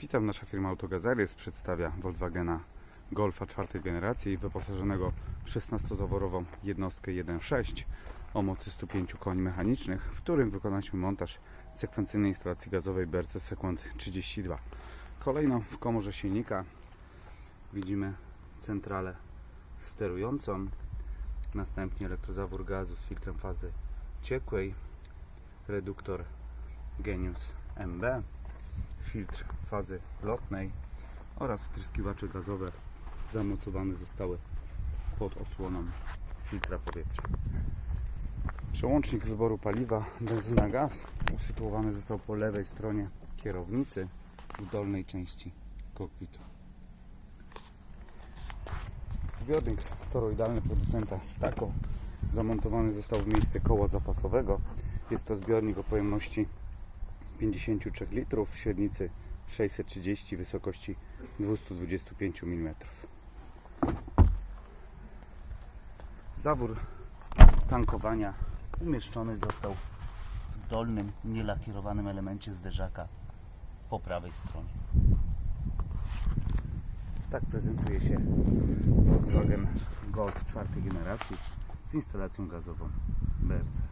Witam, nasza firma Autogazerys przedstawia Volkswagena Golfa czwartej generacji wyposażonego w 16-zaworową jednostkę 1.6 o mocy 105 koni mechanicznych, w którym wykonaliśmy montaż sekwencyjnej instalacji gazowej BRC Sekund 32. Kolejno w komorze silnika widzimy centralę sterującą, następnie elektrozawór gazu z filtrem fazy ciekłej, reduktor Genius MB, filtr fazy lotnej oraz wtryskiwacze gazowe zamocowane zostały pod osłoną filtra powietrza. Przełącznik wyboru paliwa benzyna gaz usytuowany został po lewej stronie kierownicy w dolnej części kokpitu. Zbiornik toroidalny producenta Stako zamontowany został w miejsce koła zapasowego. Jest to zbiornik o pojemności 53 litrów, średnicy 630, wysokości 225 mm. Zawór tankowania umieszczony został w dolnym, nielakierowanym elemencie zderzaka po prawej stronie. Tak prezentuje się Volkswagen Golf czwartej generacji z instalacją gazową BRC.